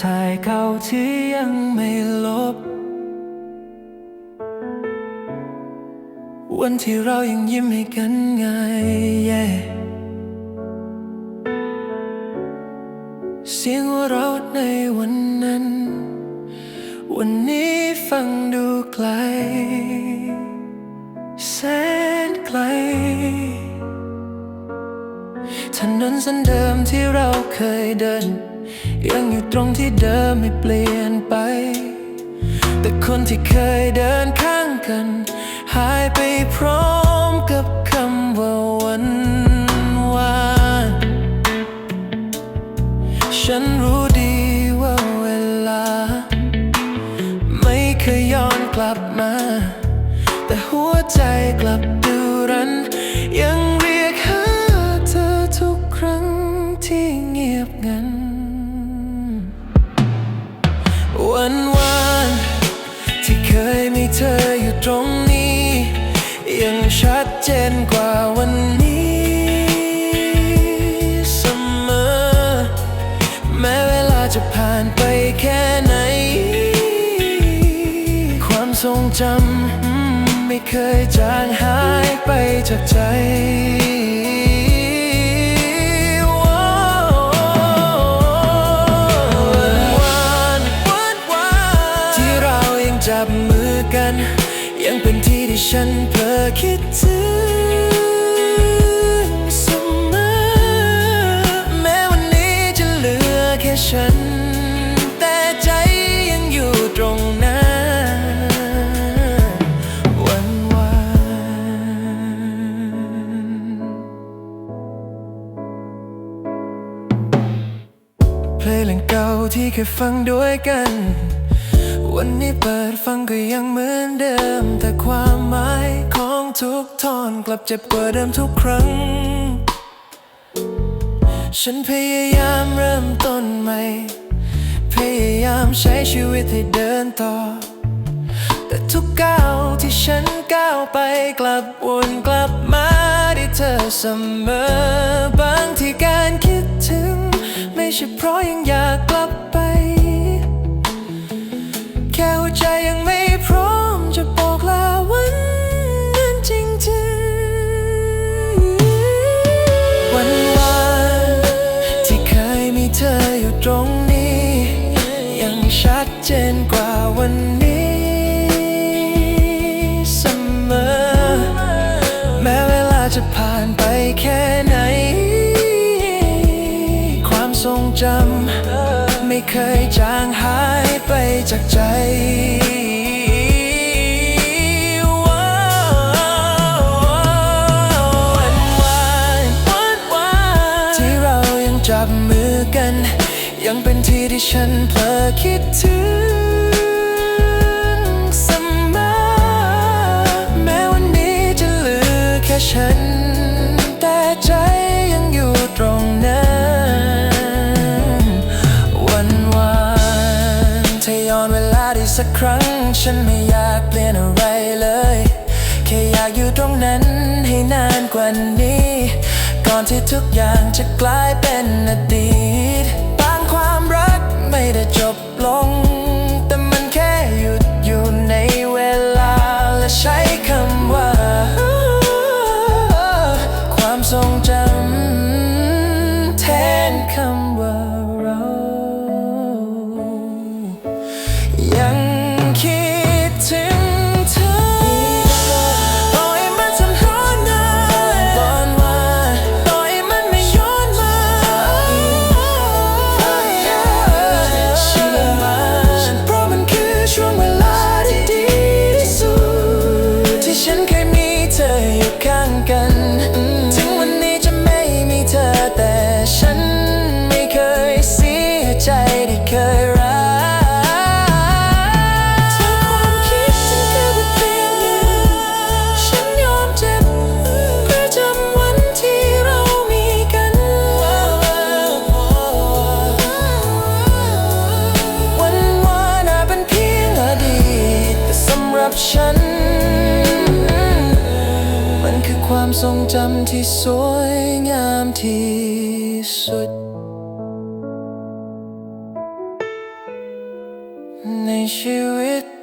ชายเก่าที่ยังไม่ลบ วันที่เรายังยิ้มให้กันไง yeah เสียงเราในวันนั้น วันนี้ฟังดูไกล แสนไกลถนนเส้นเดิมที่เราเคยเดิน ยังอยู่ตรงที่เดิมไม่เปลี่ยนไป แต่คนที่เคยเดินข้างกัน หายไปพร้อมกับคำว่าวันวานฉันรู้ดีว่าเวลา ไม่เคยย้อนกลับมา แต่หัวใจกลับดูรัน ยังเรียกหาเธอทุกครั้งที่เงียบงันวัน ชัดเจนกว่าวันนี้เสมอ แม้เวลาจะผ่านไปแค่ไหน ความทรงจำไม่เคยจางหายไปจากใจวันวานวันวานที่เรายังจับมือกัน ยังเป็นที่ที่ฉัน คิดถึงเสมอ แม้วันนี้จะเหลือแค่ฉัน แต่ใจยังอยู่ตรงนั้นวันวานเพลงเก่าที่เคยฟังด้วยกัน วันนี้เปิดฟังก็ยังเหมือนเดิม แต่ความหมายของทุกท่อนกลับเจ็บกว่าเดิมทุกครั้ง ฉันพยายามเริ่มต้นใหม่ พยายามใช้ชีวิตให้เดินต่อ แต่ทุกก้าวที่ฉันก้าวไปกลับวนกลับมาที่เธอเสมอ บางที่การคิดถึง ไม่ใช่เพราะยังอยากกลับ จะผ่านไปแค่ไหน ความทรงจำไม่เคยจางหายไปจากใจวันวานวันวานที่เรายังจับมือกัน ยังเป็นที่ที่ฉันเพลอคิดถึง ฉัน แต่ใจยังอยู่ตรงนั้นวันวานถ้าย้อนเวลาได้สักครั้ง ฉันไม่อยากเปลี่ยนอะไรเลย แค่อยากอยู่ตรงนั้นให้นานกว่านี้ ก่อนที่ทุกอย่างจะกลายเป็นอดีตับฉัน มันคือความทรงจำที่สวยงามที่สุด ในชีวิต